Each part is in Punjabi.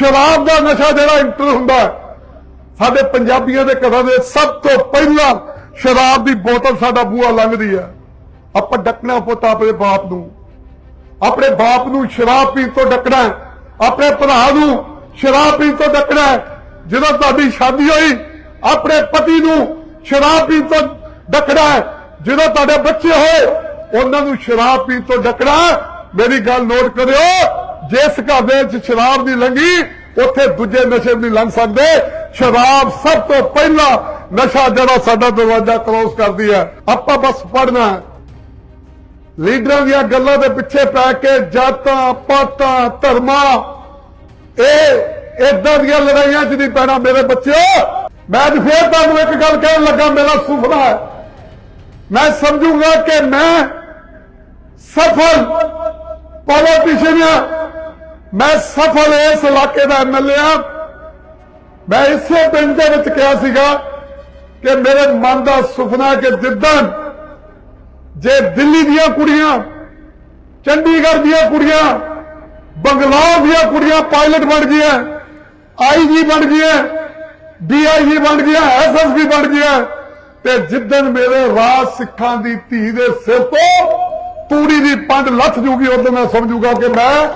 ਸ਼ਰਾਬ ਦਾ ਨਸ਼ਾ ਜਿਹੜਾ ਇੰਟਰ ਹੁੰਦਾ ਸਾਡੇ ਪੰਜਾਬੀਆਂ ਦੇ ਘਰਾਂ ਦੇ ਸਭ ਤੋਂ ਪਹਿਲਾਂ ਸ਼ਰਾਬ ਦੀ ਬੋਤਲ ਸਾਡਾ ਬੂਹਾ ਲੰਘਦੀ ਹੈ। ਆਪਾਂ ਡੱਕਣਾ ਪੁੱਤ ਆਪਣੇ ਬਾਪ ਨੂੰ। ਆਪਣੇ ਬਾਪ ਨੂੰ ਸ਼ਰਾਬ ਪੀਣ ਤੋਂ ਡੱਕਣਾ ਆਪਣੇ ਭਰਾ ਨੂੰ ਸ਼ਰਾਬ ਪੀਣ ਤੋਂ ਡੱਕਣਾ ਜਦੋਂ ਤੁਹਾਡੀ ਸ਼ਾਦੀ ਹੋਈ, ਆਪਣੇ ਪਤੀ ਨੂੰ ਸ਼ਰਾਬ ਪੀਣ ਤੋਂ ਡੱਕਣਾ ਹੈ। ਜਦੋਂ ਤੁਹਾਡੇ ਬੱਚੇ ਹੋਏ, ਉਹਨਾਂ ਨੂੰ ਸ਼ਰਾਬ ਪੀਣ ਤੋਂ ਡੱਕਣਾ ਮੇਰੀ ਗੱਲ ਨੋਟ ਕਰਿਓ। ਜਿਸ ਘਰ ਚ ਸ਼ਰਾਬ ਨਹੀਂ ਲੰਗੀ ਉੱਥੇ ਦੂਜੇ ਨਸ਼ੇ ਵੀ ਲੰਘ ਸਕਦੇ। ਸ਼ਰਾਬ ਸਭ ਤੋਂ ਪਹਿਲਾ ਨਸ਼ਾ ਜਿਹੜਾ ਸਾਡਾ ਦਰਵਾਜ਼ਾ ਕਲੋਜ਼ ਕਰਦੀ ਹੈ। ਆਪਾਂ ਬਸ ਪੜਨਾ ਲੀਡਰਾਂ ਦੀਆਂ ਗੱਲਾਂ ਦੇ ਪਿੱਛੇ ਪੈ ਕੇ ਜਾਤਾਂ, ਪਾਤਾਂ, ਧਰਮਾਂ, ਇਹ ਇਦਾਂ ਦੀਆਂ ਲੜਾਈਆਂ 'ਚ ਨਹੀਂ ਪੈਣਾ ਮੇਰੇ ਬੱਚਿਓ। ਮੈਂ ਅੱਜ ਫੇਰ ਤੁਹਾਨੂੰ ਇੱਕ ਗੱਲ ਕਹਿਣ ਲੱਗਾ, ਮੇਰਾ ਸੁਪਨਾ ਹੈ। ਮੈਂ ਸਮਝੂਗਾ ਕਿ ਮੈਂ ਸਫਲ ਪੋਲੀਟੀਸ਼ੀਅਨ ਹਾਂ। ਮੈਂ ਸਫਲ ਇਸ ਇਲਾਕੇ ਦਾ ਐਮਐਲਏ ਹਾਂ। ਮੈਂ ਇਸੇ ਪਿੰਡ ਦੇ ਵਿੱਚ ਕਿਹਾ ਸੀਗਾ ਕਿ ਮੇਰੇ ਮਨ ਦਾ ਸੁਪਨਾ ਕਿ ਜਿੱਦਣ ਜੇ ਦਿੱਲੀ ਦੀਆਂ ਕੁੜੀਆਂ, ਚੰਡੀਗੜ੍ਹ ਦੀਆਂ ਕੁੜੀਆਂ, ਬੰਗਲੌਰ ਦੀਆਂ ਕੁੜੀਆਂ ਪਾਇਲਟ ਬਣ ਗਈਆਂ ਆਈਜੀ ਬਣ ਗਈਆਂ ਡੀਆਈਜੀ ਬਣ ਗਈਆਂ ਐਸਐਸਪੀ ਬਣ ਗਈਆਂ, ਤੇ ਜਿੱਦਣ ਮੇਰੇ ਰਾਜ ਸਿੱਖਾਂ ਦੀ ਧੀ ਦੇ ਸਿਰ ਤੋਂ ਤੂੜੀ ਦੀ ਪੰਡ ਲੱਥ ਜੂਗੀ, ਉਦੋਂ ਮੈਂ ਸਮਝੂਗਾ ਕਿ ਮੈਂ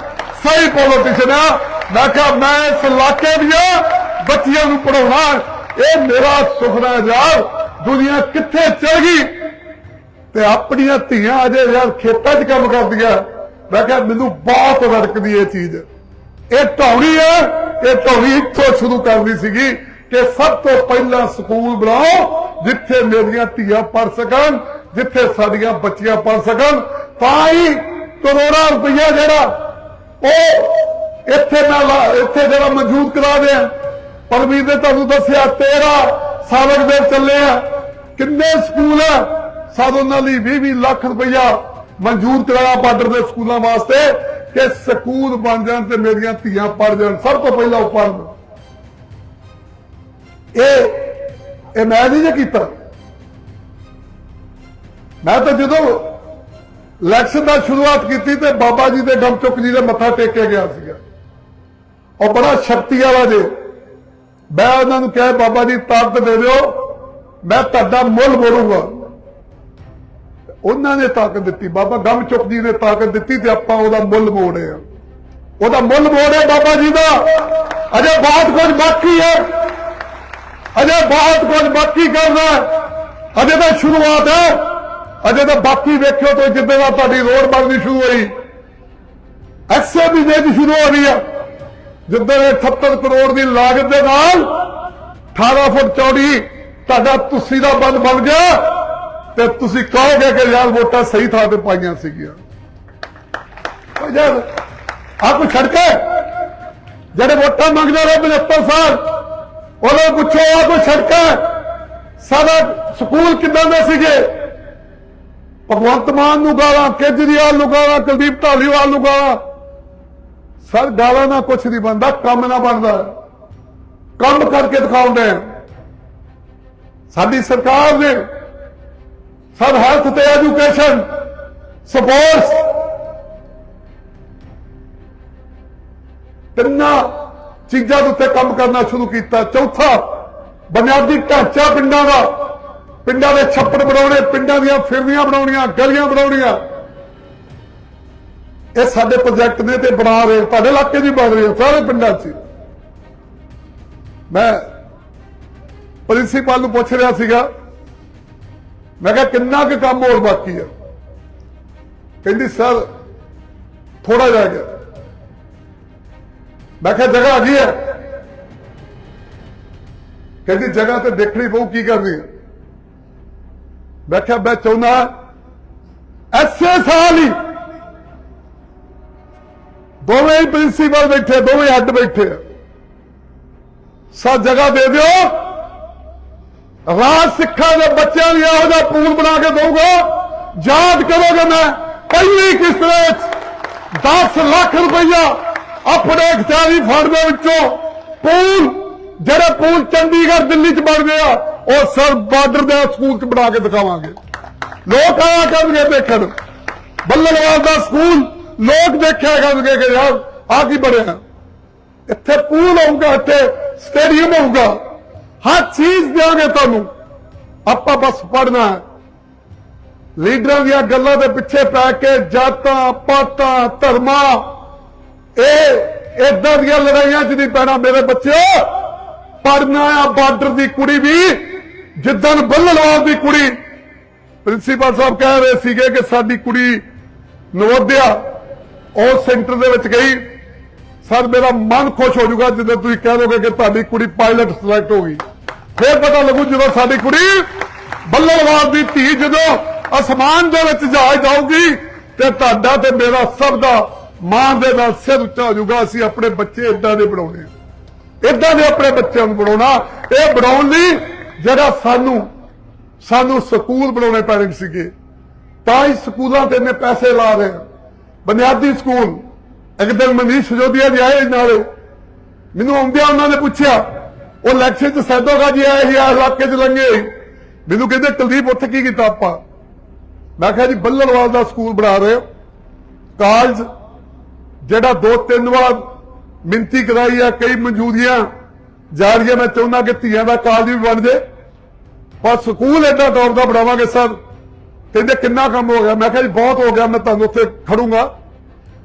ਸਹੀ ਪੋਲੀਟੀਸ਼ੀਅਨ ਆ ਮੈਂ ਕਿਹਾ, ਮੈਂ ਇਸ ਇਲਾਕੇ ਦੀਆਂ ਬੱਚੀਆਂ ਨੂੰ ਪੜਾਉਣਾ ਇਹ ਮੇਰਾ ਸੁਪਨਾ ਯਾਰ। ਦੁਨੀਆ ਕਿੱਥੇ ਚਲ ਗਈ? ਤੇ ਆਪਣੀਆਂ ਧੀਆਂ ਅਜੇ ਯਾਰ ਖੇਤਾਂ 'ਚ ਕੰਮ ਕਰਦੀਆਂ। ਮੈਂ ਕਿਹਾ, ਮੈਨੂੰ ਬਹੁਤ ਰੜਕਦੀ ਇਹ ਚੀਜ਼। ਇਹ ਢੌਣੀ ਹੈ। ਇਹ ਢੌਣੀ ਇੱਥੋਂ ਸ਼ੁਰੂ ਕਰਨੀ ਸੀਗੀ ਕਿ ਸਭ ਤੋਂ ਪਹਿਲਾਂ ਸਕੂਲ ਬਣਾਓ, ਜਿੱਥੇ ਮੇਰੀਆਂ ਧੀਆਂ ਪੜ ਸਕਣ, ਜਿੱਥੇ ਸਾਡੀਆਂ ਬੱਚੀਆਂ ਪੜ ਸਕਣ। ਤਾਂ ਹੀ ਕਰੋੜਾਂ ਰੁਪਈਆ ਜਿਹੜਾ ਉਹ ਇੱਥੇ ਮੈਂ ਇੱਥੇ ਜਿਹੜਾ ਮੌਜੂਦ ਕਰਾ ਦਿਆਂ ਪਰਮੀਤ ਨੇ ਤੁਹਾਨੂੰ ਦੱਸਿਆ 13 ਸਾਲਕ ਦੇ ਚੱਲੇ ਆ। ਕਿੰਨੇ ਸਕੂਲ ਆ? ਸਾਡ ਉਹਨਾਂ ਲਈ 20 ਲੱਖ ਰੁਪਈਆ ਮਨਜ਼ੂਰ ਕਰਾਇਆ ਬਾਰਡਰ ਦੇ ਸਕੂਲਾਂ ਵਾਸਤੇ ਕਿ ਸਕੂਲ ਬਣ ਜਾਣ ਤੇ ਮੇਰੀਆਂ ਧੀਆਂ ਪੜ ਜਾਣ। ਸਭ ਤੋਂ ਪਹਿਲਾਂ ਉਹ ਪੜ੍ਹਨ ਇਹ ਇਹ ਮੈਂ ਨਹੀਂ ਜੇ ਕੀਤਾ। ਮੈਂ ਤਾਂ ਜਦੋਂ ਇਲੈਕਸ਼ਨ ਦਾ ਸ਼ੁਰੂਆਤ ਕੀਤੀ ਤੇ ਬਾਬਾ ਜੀ ਦੇ ਗਮਚੁਕ ਜੀ ਦੇ ਮੱਥਾ ਟੇਕਿਆ ਗਿਆ ਸੀਗਾ। ਉਹ ਬੜਾ ਸ਼ਕਤੀ ਵਾਲਾ ਜੇ। ਮੈਂ ਉਹਨਾਂ ਨੂੰ ਕਿਹਾ, ਬਾਬਾ ਜੀ, ਤਾਕਤ ਦੇ ਦਿਓ। ਮੈਂ ਤੁਹਾਡਾ ਮੁੱਲ ਬੋਲੂਗਾ ਉਹਨਾਂ ਨੇ ਤਾਕਤ ਦਿੱਤੀ। ਬਾਬਾ ਗਮਚੁਕ ਜੀ ਨੇ ਤਾਕਤ ਦਿੱਤੀ ਤੇ ਆਪਾਂ ਉਹਦਾ ਮੁੱਲ ਮੋੜੇ ਆ ਉਹਦਾ ਮੁੱਲ ਮੋੜੇ ਬਾਬਾ ਜੀ ਦਾ। ਅਜੇ ਬਹੁਤ ਕੁਝ ਬਾਕੀ ਹੈ। ਅਜੇ ਬਹੁਤ ਕੁਝ ਬਾਕੀ ਕਰਨਾ ਹੈ। ਅਜੇ ਤਾਂ ਸ਼ੁਰੂਆਤ ਹੈ। ਅਜੇ ਤਾਂ ਬਾਕੀ ਵੇਖਿਓ ਤੁਸੀਂ ਜਿੱਦਾਂ ਦਾ ਤੁਹਾਡੀ ਰੋਡ ਬਣਨੀ ਸ਼ੁਰੂ ਹੋਈ। ਐਕਸੇ ਵੀ ਜੇ ਸ਼ੁਰੂ ਹੋ ਰਹੀ ਆ, ਜਿੱਦਾਂ ਇਹ 78 ਕਰੋੜ ਦੀ ਲਾਗਤ ਦੇ ਨਾਲ 18 ਫੁੱਟ ਚੌੜੀ ਤੁਹਾਡਾ ਤੁਸੀਂ ਦਾ ਬੰਦ ਬਣ ਗਿਆ ਤੇ ਤੁਸੀਂ ਕਹੋਗੇ ਕਿ ਯਾਰ ਵੋਟਾਂ ਸਹੀ ਥਾਂ ਤੇ ਪਾਈਆਂ ਸੀਗੀਆਂ। ਉਹ ਯਾਰ ਆ ਕੋਈ ਸੜਕ ਹੈ? ਜਿਹੜੇ ਵੋਟਾਂ ਮੰਗਦੇ ਰਹੇ 75 ਸਾਲ, ਉਹਨਾਂ ਪੁੱਛੋ ਆ ਕੋਈ ਸੜਕ ਹੈ? ਸਾਡਾ ਸਕੂਲ ਕਿੱਦਾਂ ਦੇ ਸੀਗੇ? ਭਗਵੰਤ ਮਾਨ ਨੂੰ ਗਾਲਾਂ, ਕੇਜਰੀਵਾਲ ਨੂੰ ਗਾਲਾਂ, ਕੁਲਦੀਪ ਢਾਲੀਵਾਲ ਨੂੰ ਗਾਲਾਂ। ਸਰ, ਗਾਲਾਂ ਨਾਲ ਕੁਛ ਨਹੀਂ ਬਣਦਾ, ਕੰਮ ਨਾ ਬਣਦਾ। ਕੰਮ ਕਰਕੇ ਦਿਖਾਉਂਦੇ ਸਾਡੀ ਸਰਕਾਰ ਨੇ, ਸਰ ਹੈਲਥ ਤੇ ਐਜੂਕੇਸ਼ਨ ਸਪੋਰਟਸ ਤਿੰਨਾਂ ਚੀਜ਼ਾਂ ਦੇ ਉੱਤੇ ਕੰਮ ਕਰਨਾ ਸ਼ੁਰੂ ਕੀਤਾ। ਚੌਥਾ, ਬੁਨਿਆਦੀ ਢਾਂਚਾ ਪਿੰਡਾਂ ਦਾ। ਪਿੰਡਾਂ ਦੇ ਛੱਪੜ ਬਣਾਉਣੇ ਪਿੰਡਾਂ ਦੀਆਂ ਫਿਰਨੀਆਂ ਬਣਾਉਣੀਆਂ ਗਲੀਆਂ ਬਣਾਉਣੀਆਂ। ਇਹ ਸਾਡੇ ਪ੍ਰੋਜੈਕਟ ਨੇ ਤੇ ਬਣਾ ਰਹੇ ਤੁਹਾਡੇ ਇਲਾਕੇ 'ਚ ਬਣ ਰਹੇ ਆ, ਸਾਰੇ ਪਿੰਡਾਂ 'ਚ। ਮੈਂ ਪ੍ਰਿੰਸੀਪਲ ਨੂੰ ਪੁੱਛ ਰਿਹਾ ਸੀਗਾ ਮੈਂ ਕਿਹਾ ਕਿੰਨਾ ਕੁ ਕੰਮ ਹੋਰ ਬਾਕੀ ਆ? ਕਹਿੰਦੀ ਸਰ ਥੋੜਾ ਜਿਹਾ ਗਿਆ ਮੈਂ ਕਿਹਾ ਜਗ੍ਹਾ ਹੈਗੀ ਹੈ? ਕਹਿੰਦੀ ਜਗ੍ਹਾ ਤੇ ਦੇਖਣੀ ਪਊ ਕੀ ਕਰਨੀ ਹੈ? ਮੈਂ ਕਿਹਾ ਮੈਂ ਚਾਹੁੰਦਾ ਐਸੇ ਸਾਲ ਹੀ ਦੋਵੇਂ ਹੀ ਪ੍ਰਿੰਸੀਪਲ ਬੈਠੇ ਦੋਵੇਂ ਹੱਡ ਬੈਠੇ ਆ ਸਭ ਜਗ੍ਹਾ ਦੇ ਦਿਓ ਰਾਜ ਸਿੱਖਾਂ ਦੇ ਬੱਚਿਆਂ ਲਈ ਇਹੋ ਜਿਹਾ ਪੂਲ ਬਣਾ ਕੇ ਦਊਗਾ ਯਾਦ ਕਰੋਗੇ ਮੈਂ ਪਹਿਲੀ ਕਿਸ਼ਤ ਵਿੱਚ 10 ਲੱਖ ਰੁਪਈਆ ਆਪਣੇ ਇਖਤਿਆਰੀ ਫੰਡ ਦੇ ਵਿੱਚੋਂ ਪੂਲ ਜਿਹੜੇ ਪੂਲ ਚੰਡੀਗੜ੍ਹ ਦਿੱਲੀ 'ਚ ਬਣ ਗਿਆ ਉਹ ਸਰ ਬਾਰਡਰ ਦੇ ਸਕੂਲ 'ਚ ਬਣਾ ਕੇ ਦਿਖਾਵਾਂਗੇ। ਲੋਕ ਆਇਆ ਕਰਨਗੇ ਦੇਖਣ। ਬੱਲਲਵਾਲ ਦਾ ਸਕੂਲ ਲੋਕ ਦੇਖਿਆ ਕਰਨਗੇ ਕਿ ਯਾਰ ਆ ਕੀ ਬਣਿਆ। ਇੱਥੇ ਪੂਲ ਹੋਊਗਾ, ਇੱਥੇ ਸਟੇਡੀਅਮ ਹੋਊਗਾ। ਹਰ ਚੀਜ਼ ਦਿਆਂਗੇ ਤੁਹਾਨੂੰ। ਆਪਾਂ ਬਸ ਪੜਨਾ ਹੈ। ਲੀਡਰਾਂ ਦੀਆਂ ਗੱਲਾਂ ਦੇ ਪਿੱਛੇ ਪੈ ਕੇ ਜਾਤਾਂ, ਪਾਤਾਂ, ਧਰਮਾਂ, ਇਹ ਇਦਾਂ ਦੀਆਂ ਲੜਾਈਆਂ 'ਚ ਨਹੀਂ ਪੈਣਾ ਮੇਰੇ ਬੱਚਿਓ। ਪੜਨਾ ਆ ਬਾਰਡਰ ਦੀ ਕੁੜੀ ਵੀ। ਜਿੱਦਣ ਬੱਲਲਵਾਲ ਦੀ ਕੁੜੀ ਪ੍ਰਿੰਸੀਪਲ ਸਾਹਿਬ ਕਹਿ ਰਹੇ ਸੀਗੇ ਕਿ ਸਾਡੀ ਕੁੜੀ ਨਵੋਦਿਆ ਉਹ ਸੈਂਟਰ ਦੇ ਵਿੱਚ ਗਈ, ਸਰ ਮੇਰਾ ਮਨ ਖੁਸ਼ ਹੋ ਜਾਊਗਾ ਜਦੋਂ ਤੁਸੀਂ ਕਹਿ ਦੋਗੇ ਕਿ ਤੁਹਾਡੀ ਕੁੜੀ ਪਾਇਲਟ ਸਿਲੈਕਟ ਹੋ ਗਈ। ਫਿਰ ਪਤਾ ਲੱਗੂ ਜਦੋਂ ਸਾਡੀ ਕੁੜੀ ਬੱਲਲਵਾਲ ਦੀ ਧੀ ਜਦੋਂ ਅਸਮਾਨ ਦੇ ਵਿੱਚ ਜਾ ਜਾਊਗੀ ਤੇ ਤੁਹਾਡਾ ਤੇ ਮੇਰਾ ਸਭ ਦਾ ਮਾਂ ਦੇ ਨਾਲ ਸਿਰ ਉੱਚਾ ਹੋ ਜਾਊਗਾ, ਅਸੀਂ ਆਪਣੇ ਬੱਚੇ ਇਦਾਂ ਦੇ ਬਣਾਉਣੇ ਆ। ਇਦਾਂ ਦੇ ਆਪਣੇ ਬੱਚਿਆਂ ਨੂੰ ਬਣਾਉਣਾ। ਇਹ ਬਣਾਉਣ ਲਈ ਜਿਹੜਾ ਸਾਨੂੰ ਸਾਨੂੰ ਸਕੂਲ ਬਣਾਉਣੇ ਪੈਣੇ ਸੀਗੇ, ਤਾਂ ਹੀ ਸਕੂਲਾਂ ਤੇ ਇੰਨੇ ਪੈਸੇ ਲਾ ਰਹੇ ਬੁਨਿਆਦੀ ਸਕੂਲ, ਇੱਕ ਦਿਨ ਮਨੀਸ਼ ਸਜੋਦੀਆ ਜੀ ਆਏ ਨਾਲੇ, ਮੈਨੂੰ ਆਉਂਦਿਆਂ ਉਹਨਾਂ ਨੇ ਪੁੱਛਿਆ, ਉਹ ਇਲੈਕਸ਼ਨ ਚ ਸੈਦੋਗਾ ਜੀ ਆਏ ਸੀ ਆ ਇਲਾਕੇ ਚ ਲੰਘੇ। ਮੈਨੂੰ ਕਹਿੰਦੇ, ਕੁਲਦੀਪ, ਉੱਥੇ ਕੀ ਕੀਤਾ ਆਪਾਂ? ਮੈਂ ਕਿਹਾ ਜੀ ਬੱਲਲਵਾਲ ਦਾ ਸਕੂਲ ਬਣਾ ਰਹੇ ਹੋ। ਕਾਲਜ, ਜਿਹੜਾ ਦੋ ਤਿੰਨ ਵਾਰ ਮਿੰਤੀ ਕਰਾਈ ਆ, ਕਈ ਮਨਜ਼ੂਰੀਆਂ ਜਾਰੀਆਂ ਮੈਂ ਚਾਹੁੰਦਾ ਕਿ ਧੀਆਂ ਦਾ ਕਾਲਜ ਵੀ ਬਣ ਜੇ ਪਰ ਸਕੂਲ ਐਡਾ ਟੌਪ ਦਾ ਬਣਾਵਾਂਗੇ ਸਰ। ਕਹਿੰਦੇ ਕਿੰਨਾ ਕੰਮ ਹੋ ਗਿਆ। ਮੈਂ ਕਿਹਾ ਜੀ, ਬਹੁਤ ਹੋ ਗਿਆ। ਮੈਂ ਤੁਹਾਨੂੰ ਉੱਥੇ ਖੜੂੰਗਾ।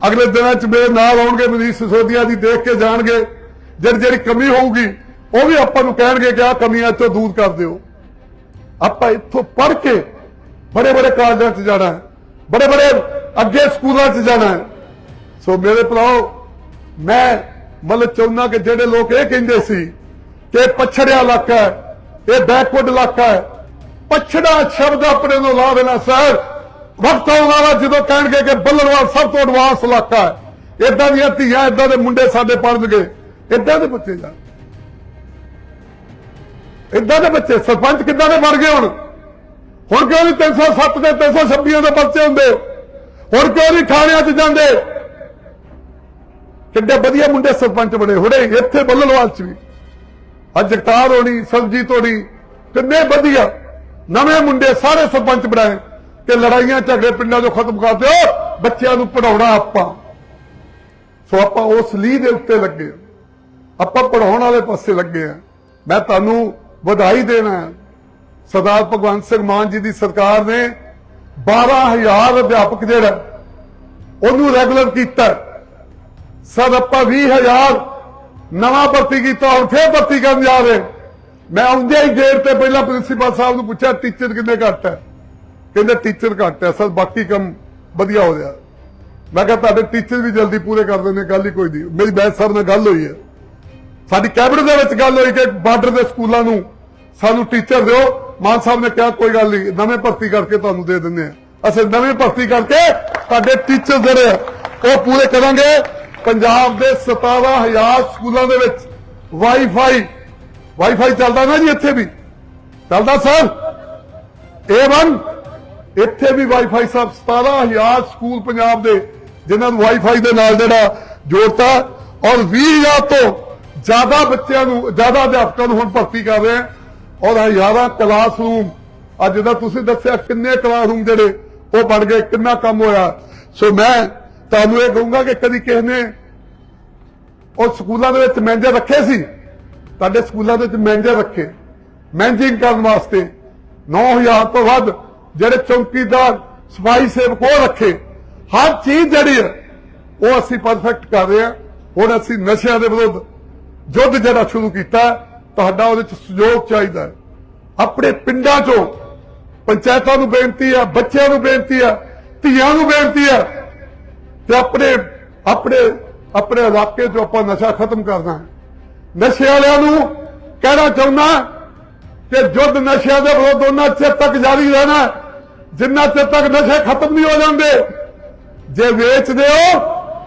ਅਗਲੇ ਦਿਨਾਂ 'ਚ ਮੇਰੇ ਨਾਲ ਆਉਣਗੇ ਮਨੀਸ਼ ਸਿਸੋਦੀਆ ਦੀ ਦੇਖ ਕੇ ਜਾਣਗੇ। ਜਿਹੜੀ ਜਿਹੜੀ ਕਮੀ ਹੋਊਗੀ, ਉਹ ਵੀ ਆਪਾਂ ਨੂੰ ਕਹਿਣਗੇ ਕਿ ਆਹ ਕਮੀਆਂ ਇੱਥੋਂ ਦੂਰ ਕਰ ਦਿਓ। ਆਪਾਂ ਇੱਥੋਂ ਪੜ੍ਹ ਕੇ ਬੜੇ ਬੜੇ ਕਾਲਜਾਂ 'ਚ ਜਾਣਾ ਹੈ। ਬੜੇ ਬੜੇ ਅੱਗੇ ਸਕੂਲਾਂ 'ਚ ਜਾਣਾ ਹੈ। ਸੋ ਮੇਰੇ ਭਰਾਓ, ਮੈਂ ਮਤਲਬ ਚਾਹੁੰਦਾ ਕਿ ਜਿਹੜੇ ਲੋਕ ਇਹ ਕਹਿੰਦੇ ਸੀ ਕਿ ਇਹ ਪਛੜਿਆ ਇਲਾਕਾ ਹੈ ਇਹ ਬੈਕਵਰਡ ਇਲਾਕਾ ਹੈ। ਪਛੜਾ ਸ਼ਬਦ ਆਪਣੇ ਨੂੰ ਲਾ ਦੇਣਾ, ਸਰ। ਵਕਤ ਆਉਣ ਵਾਲਾ ਜਦੋਂ ਕਹਿਣਗੇ ਕਿ ਬੱਲਰਵਾਲ ਸਭ ਤੋਂ ਐਡਵਾਂਸ ਇਲਾਕਾ ਹੈ। ਇਦਾਂ ਦੀਆਂ ਧੀਆਂ ਇਦਾਂ ਦੇ ਮੁੰਡੇ ਸਾਡੇ ਪੜਨਗੇ ਇਦਾਂ ਦੇ ਬੱਚੇ ਜਾ। ਇਦਾਂ ਦੇ ਬੱਚੇ, ਸਰਪੰਚ ਕਿੱਦਾਂ ਦੇ ਬਣ ਗਏ ਹੁਣ? ਹੁਣ ਕਿਉਂ ਨਹੀਂ 307 ਦੇ 326 ਦੇ ਬੱਚੇ ਹੁੰਦੇ? ਹੁਣ ਕਿਉਂ ਨਹੀਂ ਥਾਣਿਆਂ 'ਚ ਜਾਂਦੇ? ਕਿੱਡੇ ਵਧੀਆ ਮੁੰਡੇ ਸਰਪੰਚ ਬਣੇ ਹੁਣੇ, ਇੱਥੇ ਬੱਲਲਵਾਲ 'ਚ ਵੀ। ਅੱਜ ਜਗਤਾਰ ਹੋਣੀ ਸਰਬਜੀਤ ਹੋਣੀ, ਕਿੰਨੇ ਵਧੀਆ। ਨਵੇਂ ਮੁੰਡੇ ਸਾਰੇ ਸਰਪੰਚ ਬਣਾਏ ਕਿ ਲੜਾਈਆਂ ਝਗੜੇ ਪਿੰਡਾਂ ਤੋਂ ਖਤਮ ਕਰ ਦਿਓ ਬੱਚਿਆਂ ਨੂੰ ਪੜਾਉਣਾ ਆਪਾਂ। ਸੋ ਆਪਾਂ ਉਸ ਲੀਹ ਦੇ ਉੱਤੇ ਲੱਗੇ ਆਪਾਂ ਪੜਾਉਣ ਵਾਲੇ ਪਾਸੇ ਲੱਗੇ ਆ। ਮੈਂ ਤੁਹਾਨੂੰ ਵਧਾਈ ਦੇਣਾ ਸਰਦਾਰ ਭਗਵੰਤ ਸਿੰਘ ਮਾਨ ਜੀ ਦੀ ਸਰਕਾਰ ਨੇ 12000 ਅਧਿਆਪਕ ਜਿਹੜਾ ਉਹਨੂੰ ਰੈਗੂਲਰ ਕੀਤਾ। ਸਰ, ਆਪਾਂ 20000 ਨਵਾਂ ਭਰਤੀ ਕੀਤਾ ਹੁਣ ਫੇਰ ਭਰਤੀ ਕਰਨ ਜਾ ਰਹੇ। ਮੈਂ ਆਉਂਦਿਆਂ ਹੀ ਗੇਟ ਤੇ ਪਹਿਲਾਂ ਪ੍ਰਿੰਸੀਪਲ ਸਾਹਿਬ ਨੂੰ ਪੁੱਛਿਆ ਟੀਚਰ ਕਿੰਨੇ ਘੱਟ ਹੈ? ਕਹਿੰਦੇ ਟੀਚਰ ਘੱਟ ਹੈ ਸਰ ਬਾਕੀ ਕੰਮ ਵਧੀਆ ਹੋ ਰਿਹਾ। ਮੈਂ ਕਿਹਾ ਤੁਹਾਡੇ ਟੀਚਰ ਵੀ ਜਲਦੀ ਪੂਰੇ ਕਰ ਦਿੰਦੇ ਗੱਲ ਹੀ ਕੋਈ ਨਹੀਂ। ਮੇਰੀ ਬੈਸ ਸਾਹਿਬ ਨਾਲ ਗੱਲ ਹੋਈ ਹੈ। ਸਾਡੀ ਕੈਬਨਿਟ ਦੇ ਵਿੱਚ ਗੱਲ ਹੋਈ ਕਿ ਬਾਰਡਰ ਦੇ ਸਕੂਲਾਂ ਨੂੰ ਸਾਨੂੰ ਟੀਚਰ ਦਿਓ। ਮਾਨ ਸਾਹਿਬ ਨੇ ਕਿਹਾ ਕੋਈ ਗੱਲ ਨਹੀਂ ਨਵੇਂ ਭਰਤੀ ਕਰਕੇ ਤੁਹਾਨੂੰ ਦੇ ਦਿੰਦੇ ਆ ਅਸੀਂ ਨਵੇਂ ਭਰਤੀ ਕਰਕੇ ਤੁਹਾਡੇ ਟੀਚਰ ਜਿਹੜੇ ਆ, ਉਹ ਪੂਰੇ ਕਰਾਂਗੇ। ਪੰਜਾਬ ਦੇ 17000 ਸਕੂਲਾਂ ਦੇ ਵਿੱਚ ਵਾਈਫਾਈ ਵਾਈਫਾਈ ਚੱਲਦਾ ਨਾ ਜੀ ਇੱਥੇ ਵੀ। ਚੱਲਦਾ ਸਰ। A1 ਇੱਥੇ ਵੀ ਵਾਈਫਾਈ ਸਭ 17000 ਸਕੂਲ ਪੰਜਾਬ ਦੇ, ਜਿਨ੍ਹਾਂ ਨੂੰ ਵਾਈਫਾਈ ਦੇ ਨਾਲ ਜਿਹੜਾ ਜੋੜਤਾ। ਔਰ 20000 ਤੋਂ ਜ਼ਿਆਦਾ ਬੱਚਿਆਂ ਨੂੰ, ਜ਼ਿਆਦਾ ਅਧਿਆਪਕਾਂ ਨੂੰ ਹੁਣ ਭਰਤੀ ਕਰ ਰਹੇ ਆ ਔਰ ਹਜ਼ਾਰਾਂ ਕਲਾਸਰੂਮ ਅੱਜ ਦਾ ਤੁਸੀਂ ਦੱਸਿਆ ਕਿੰਨੇ ਕਲਾਸਰੂਮ ਜਿਹੜੇ ਉਹ ਬਣ ਗਏ, ਕਿੰਨਾ ਕੰਮ ਹੋਇਆ। ਸੋ ਮੈਂ ਤੁਹਾਨੂੰ ਇਹ ਕਹੂੰਗਾ ਕਿ ਕਦੀ ਕਿਸੇ ਨੇ ਉਹ ਸਕੂਲਾਂ ਦੇ ਵਿੱਚ ਮੈਨੇਜਰ ਰੱਖੇ ਸੀ? ਤੁਹਾਡੇ ਸਕੂਲਾਂ ਦੇ ਵਿੱਚ ਮੈਨੇਜਰ ਰੱਖੇ। ਮੈਨੇਜਿੰਗ ਕਰਨ ਵਾਸਤੇ 9000 ਤੋਂ ਵੱਧ ਜਿਹੜੇ ਚੌਕੀਦਾਰ, ਸਫ਼ਾਈ ਸੇਵਕ ਉਹ ਰੱਖੇ। ਹਰ ਚੀਜ਼ ਜਿਹੜੀ ਹੈ, ਉਹ ਅਸੀਂ ਪਰਫੈਕਟ ਕਰ ਰਹੇ ਹਾਂ। ਹੁਣ ਅਸੀਂ ਨਸ਼ਿਆਂ ਦੇ ਵਿਰੁੱਧ ਯੁੱਧ ਜਿਹੜਾ ਸ਼ੁਰੂ ਕੀਤਾ ਤੁਹਾਡਾ ਉਹਦੇ ਚ ਸਹਿਯੋਗ ਚਾਹੀਦਾ ਹੈ। ਆਪਣੇ ਪਿੰਡਾਂ ਚੋਂ ਪੰਚਾਇਤਾਂ ਨੂੰ ਬੇਨਤੀ ਹੈ, ਬੱਚਿਆਂ ਨੂੰ ਬੇਨਤੀ ਹੈ, ਧੀਆਂ ਨੂੰ ਬੇਨਤੀ ਹੈ ਤੇ ਆਪਣੇ ਆਪਣੇ ਆਪਣੇ ਇਲਾਕੇ ਚੋਂ ਆਪਾਂ ਨਸ਼ਾ ਖਤਮ ਕਰਨਾ ਹੈ। ਨਸ਼ੇ ਵਾਲਿਆਂ ਨੂੰ ਕਹਿਣਾ ਚਾਹੁੰਦਾ ਕਿ ਜੁੱਧ ਨਸ਼ਿਆਂ ਦੇ ਵਿਰੁੱਧ ਉਹਨਾਂ ਚਿਰ ਤੱਕ ਜਾਰੀ ਰਹਿਣਾ ਜਿੰਨਾ ਚਿਰ ਤੱਕ ਨਸ਼ੇ ਖਤਮ ਨਹੀਂ ਹੋ ਜਾਂਦੇ। ਜੇ ਵੇਚਦੇ ਹੋ,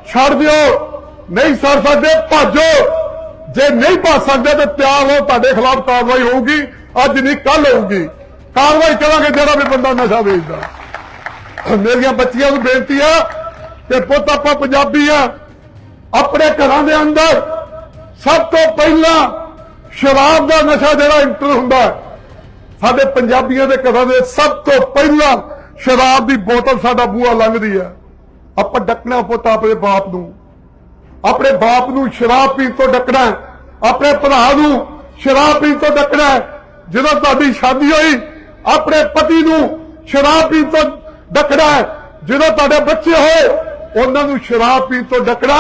ਛੱਡ ਦਿਓ। ਨਹੀਂ ਸਰ ਸਕਦੇ, ਭਾਜੋ। ਜੇ ਨਹੀਂ ਭੱਜ ਸਕਦੇ ਤੇ ਤਿਆਰ ਹੋ, ਤੁਹਾਡੇ ਖਿਲਾਫ ਕਾਰਵਾਈ ਹੋਊਗੀ। ਅੱਜ ਨਹੀਂ ਕੱਲ ਹੋਊਗੀ। ਕਾਰਵਾਈ ਕਰਾਂਗੇ ਜਿਹੜਾ ਵੀ ਬੰਦਾ ਨਸ਼ਾ ਵੇਚਦਾ। ਮੇਰੀਆਂ ਬੱਚੀਆਂ ਨੂੰ ਬੇਨਤੀ ਆ ਕਿ ਪੁੱਤ ਆਪਾਂ ਪੰਜਾਬੀ ਆ ਆਪਣੇ ਘਰਾਂ ਦੇ ਅੰਦਰ ਸਭ ਤੋਂ ਪਹਿਲਾਂ ਸ਼ਰਾਬ ਦਾ ਨਸ਼ਾ ਜਿਹੜਾ ਇੰਟਰ ਹੁੰਦਾ ਸਾਡੇ ਪੰਜਾਬੀਆਂ ਦੇ ਘਰਾਂ ਦੇ ਸਭ ਤੋਂ ਪਹਿਲਾਂ ਸ਼ਰਾਬ ਦੀ ਬੋਤਲ ਸਾਡਾ ਬੂਹਾ ਲੰਘਦੀ ਹੈ ਆਪਾਂ ਡੱਕਣਾ ਪੁੱਤ ਆਪਣੇ ਬਾਪ ਨੂੰ ਆਪਣੇ ਬਾਪ ਨੂੰ ਸ਼ਰਾਬ ਪੀਣ ਤੋਂ ਡੱਕਣਾ ਆਪਣੇ ਭਰਾ ਨੂੰ ਸ਼ਰਾਬ ਪੀਣ ਤੋਂ ਡੱਕਣਾ ਹੈ। ਜਦੋਂ ਤੁਹਾਡੀ ਸ਼ਾਦੀ ਹੋਈ, ਆਪਣੇ ਪਤੀ ਨੂੰ ਸ਼ਰਾਬ ਪੀਣ ਤੋਂ ਡੱਕਣਾ ਹੈ। ਜਦੋਂ ਤੁਹਾਡੇ ਬੱਚੇ ਹੋਏ ਉਹਨਾਂ ਨੂੰ ਸ਼ਰਾਬ ਪੀਣ ਤੋਂ ਡੱਕਣਾ,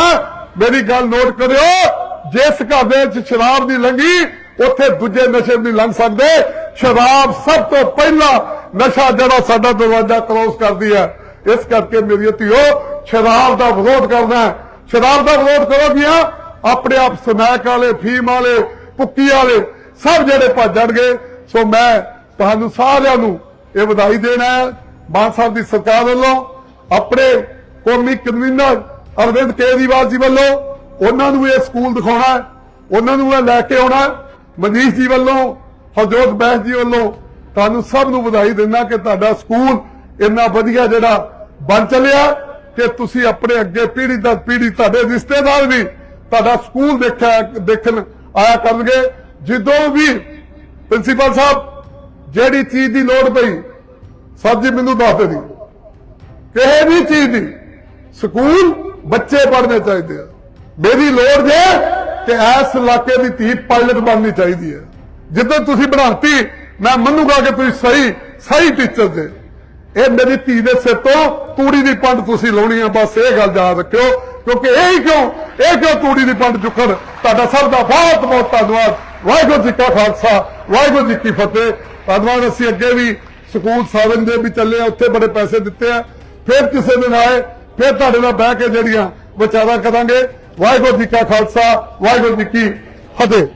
ਮੇਰੀ ਗੱਲ ਨੋਟ ਕਰਿਓ, ਜਿਸ ਘਰ ਦੇ ਵਿੱਚ ਸ਼ਰਾਬ ਨਹੀਂ ਲੰਗੀ, ਉੱਥੇ ਦੂਜੇ ਨਸ਼ੇ ਨਹੀਂ ਲੰਘ ਸਕਦੇ। ਸ਼ਰਾਬ ਸਭ ਤੋਂ ਪਹਿਲਾ ਨਸ਼ਾ ਜਿਹੜਾ ਸਾਡਾ ਦਰਵਾਜ਼ਾ ਕਲੋਜ਼ ਕਰਦੀ ਹੈ। ਇਸ ਕਰਕੇ ਮੇਰੀ ਧੀਓ, ਸ਼ਰਾਬ ਦਾ ਵਿਰੋਧ ਕਰਨਾ ਸ਼ਰਾਬ ਦਾ ਵਿਰੋਧ ਕਰੋਗੀਆਂ ਆਪਣੇ ਆਪ ਸਮੈਕ ਵਾਲੇ, ਫੀਮ ਵਾਲੇ ਪੁੱਕੀ ਵਾਲੇ, ਸਭ ਜਿਹੜੇ ਭੱਜਣਗੇ ਸੋ ਮੈਂ ਤੁਹਾਨੂੰ ਸਾਰਿਆਂ ਨੂੰ ਇਹ ਵਧਾਈ ਦੇਣਾ ਹੈ। ਮਾਨ ਸਾਹਿਬ ਦੀ ਸਰਕਾਰ ਵੱਲੋਂ ਆਪਣੇ ਕੌਮੀ ਕਨਵੀਨਰ ਅਰਵਿੰਦ ਕੇਜਰੀਵਾਲ ਜੀ ਵੱਲੋਂ ਉਹਨਾਂ ਨੂੰ ਇਹ ਸਕੂਲ ਦਿਖਾਉਣਾ ਉਹਨਾਂ ਨੂੰ ਇਹ ਲੈ ਕੇ ਆਉਣਾ ਮਨੀਸ਼ ਜੀ ਵੱਲੋਂ, ਹਰਜੋਤ ਬੈਂਸ ਜੀ ਵੱਲੋਂ ਤੁਹਾਨੂੰ ਸਭ ਨੂੰ ਵਧਾਈ ਦਿੰਦਾ ਕਿ ਤੁਹਾਡਾ ਸਕੂਲ ਇੰਨਾ ਵਧੀਆ ਜਿਹੜਾ ਬਣ ਚੱਲਿਆ ਕਿ ਤੁਸੀਂ ਆਪਣੇ ਅੱਗੇ ਪੀੜ੍ਹੀ ਦਰ ਪੀੜ੍ਹੀ ਤੁਹਾਡੇ ਰਿਸ਼ਤੇਦਾਰ ਵੀ ਤੁਹਾਡਾ ਸਕੂਲ ਦੇਖਿਆ, ਦੇਖਣ ਆਇਆ ਕਰਨਗੇ। ਜਦੋਂ ਵੀ ਪ੍ਰਿੰਸੀਪਲ ਸਾਹਿਬ, ਜਿਹੜੀ ਚੀਜ਼ ਦੀ ਲੋੜ ਪਈ, ਸਰ ਜੀ ਮੈਨੂੰ ਦੱਸ ਦੇਣੀ ਕਿਸੇ ਵੀ ਚੀਜ਼ ਦੀ ਸਕੂਲ ਬੱਚੇ ਪੜ੍ਹਨੇ ਚਾਹੀਦੇ ਆ। ਮੇਰੀ ਲੋੜ ਜੇ ਕਿ ਇਸ ਇਲਾਕੇ ਦੀ ਧੀ ਪਾਇਲਟ ਬਣਨੀ ਚਾਹੀਦੀ ਹੈ। ਜਿੱਦਾਂ ਤੁਸੀਂ ਬਣਾਤੀ, ਮੈਂ ਮੰਨੂਗਾ ਕਿ ਤੁਸੀਂ ਸਹੀ ਸਹੀ ਟੀਚਰ ਜੇ। ਇਹ ਮੇਰੀ ਧੀ ਦੇ ਸਿਰ ਤੋਂ ਤੂੜੀ ਦੀ ਪੰਡ ਤੁਸੀਂ ਲਾਉਣੀ ਆ, ਬਸ ਇਹ ਗੱਲ ਯਾਦ ਰੱਖਿਓ। ਕਿਉਂਕਿ ਇਹ ਹੀ ਕਿਉਂ, ਇਹ ਕਿਉਂ ਤੂੜੀ ਦੀ ਪੰਡ ਚੁੱਕਣ? ਤੁਹਾਡਾ ਸਭ ਦਾ ਬਹੁਤ ਬਹੁਤ ਧੰਨਵਾਦ। ਵਾਹਿਗੁਰੂ ਜੀ ਕਾ ਖਾਲਸਾ, ਵਾਹਿਗੁਰੂ ਜੀ ਕੀ ਫਤਿਹ। ਧੰਨਵਾਦ ਅਸੀਂ ਅੱਗੇ ਵੀ ਸਕੂਲ ਸਾਵਨ ਦੇ ਵੀ ਚੱਲੇ ਆ, ਉੱਥੇ ਬੜੇ ਪੈਸੇ ਦਿੱਤੇ ਆ। ਫਿਰ ਕਿਸੇ ਦਿਨ ਆਏ ਫਿਰ ਤੁਹਾਡੇ ਨਾਲ ਬਹਿ ਕੇ ਜਿਹੜੀਆਂ ਵਿਚਾਰਾਂ ਕਰਾਂਗੇ। ਵਾਹਿਗੁਰੂ ਜੀ ਕਾ ਖਾਲਸਾ, ਵਾਹਿਗੁਰੂ ਜੀ ਕੀ ਫਤਿਹ।